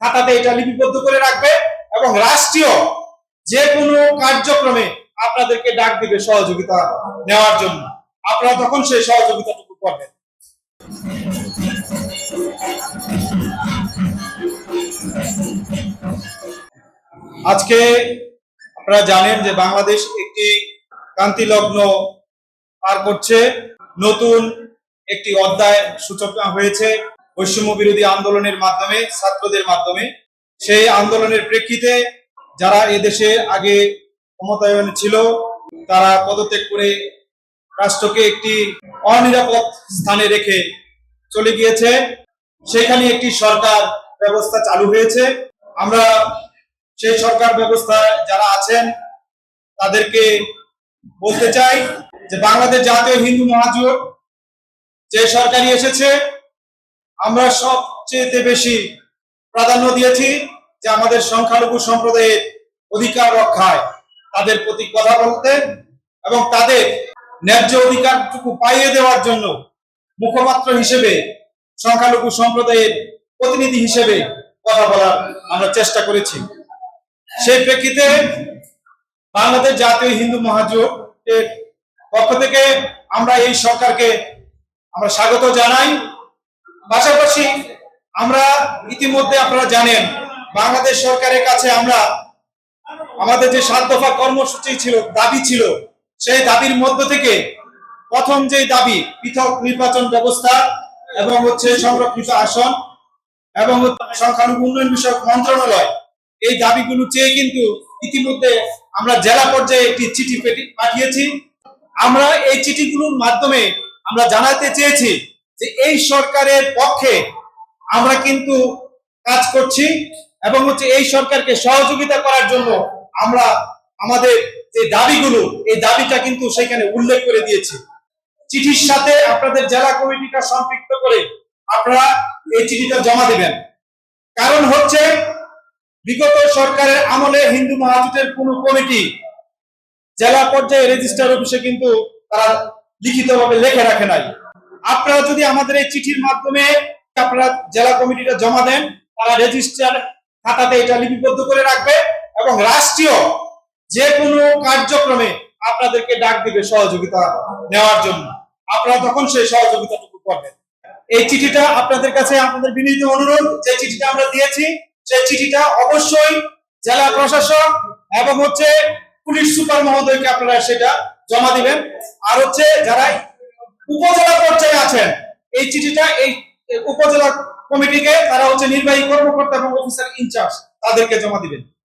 খাতাতে এটা লিপিবদ্ধ করে রাখবে এবং রাষ্ট্রীয় যে কোনো কার্যক্রমে আপনাদেরকে ডাক দিবে সহযোগিতা নেওয়ার জন্য। আপনারা তখন সেই সহযোগিতাটুকু করবেন। আজকে আপনারা জানেন যে বাংলাদেশ একটি ক্রান্তি লগ্ন পার করছে। নতুন একটি অধ্যায় সূচনা হয়েছে। বৈষম্য বিরোধী আন্দোলনের মাধ্যমে, ছাত্রদের মাধ্যমে, সেই আন্দোলনের প্রেক্ষিতে যারা এদেশে আগে ক্ষমতায়ন ছিল, তারা পদত্যাগ করে রাষ্ট্রকে একটি অনিরাপদ স্থানে রেখে চলে গিয়েছে। সেখানে একটি সরকার ব্যবস্থা চালু হয়েছে। আমরা সেই সরকার ব্যবস্থায় যারা আছেন, তাদেরকে বলতে চাই যে বাংলাদেশ জাতীয় হিন্দু মহাজোট যে সরকারি এসেছে আমরা সবচেয়ে বেশি প্রাধান্য দিয়েছি যে আমাদের সংখ্যালঘু সম্প্রদায়ের অধিকার রক্ষায়, তাদের প্রতি কথা বলতে এবং তাদের ন্যায্য অধিকারটুকু পাইয়ে দেওয়ার জন্য মুখপাত্র হিসেবে, সংখ্যালঘু সম্প্রদায়ের প্রতিনিধি হিসেবে কথা বলার আমরা চেষ্টা করেছি। সেই প্রেক্ষিতে বাংলাদেশ জাতীয় হিন্দু মহাজোটের পক্ষ থেকে আমরা এই সরকারকে আমরা স্বাগত জানাই। পাশাপাশি আমরা ইতিমধ্যে আপনারা জানেন, বাংলাদেশ সরকারের কাছে আমরা আমাদের যে সাত দফা কর্মসূচি ছিল, দাবি ছিল, সেই দাবির মধ্য থেকে প্রথম যে দাবি, পৃথক নির্বাচন ব্যবস্থা এবং হচ্ছে সংরক্ষিত আসন এবং সংখ্যালঘু উন্নয়ন বিষয়ক মন্ত্রণালয়, এই দাবিগুলো চেয়ে কিন্তু ইতিমধ্যে আমরা জেলা পর্যায়ে একটি চিঠি পাঠিয়েছি। আমরা এই চিঠিগুলোর মাধ্যমে আমরা জানাতে চেয়েছি যে এই সরকারের পক্ষে আমরা কিন্তু কাজ করছি এবং হচ্ছে এই সরকারকে সহযোগিতা করার জন্য আমরা আমাদের যে দাবিগুলো, এই দাবিটা কিন্তু সেখানে উল্লেখ করে দিয়েছি। চিঠির সাথে আপনাদের জেলা কমিটিটা সম্পৃক্ত করে আপনারা এই চিঠিটা জমা দেবেন। কারণ হচ্ছে বিগত সরকারের আমলে হিন্দু মহাজোটের কোন কমিটি জেলা পর্যায়ে রেজিস্ট্রার অফিসে কিন্তু তারা লিখিতভাবে লেখে রাখে নাই। আপনারা যদি আমাদের এই চিঠির মাধ্যমে আপনারা জেলা কমিটিটা জমা দেন, তারা রেজিস্ট্রার খাতাতে এটা লিপিবদ্ধ করে রাখবে এবং রাষ্ট্রীয় যে কোনো কার্যক্রমে আপনাদেরকে ডাক দিবে সহযোগিতা নেওয়ার জন্য। আপনারা তখন সেই সহযোগিতাটুকু করবেন। এই চিঠিটা আপনাদের কাছে আপনাদের বিনীত অনুরোধ, যে চিঠিটা আমরা দিয়েছি, সেই চিঠিটা অবশ্যই জেলা প্রশাসক এবং হচ্ছে পুলিশ সুপার মহোদয়কে আপনারা সেটা জমা দিবেন। আর হচ্ছে যারা উপজেলা পর্যায়ে আছেন। এই চিঠিটা এই উপজেলা কমিটিকে তারা হচ্ছে নির্বাহী কর্মকর্তা এবং অফিসার ইনচার্জ তাদেরকে জমা দিবেন।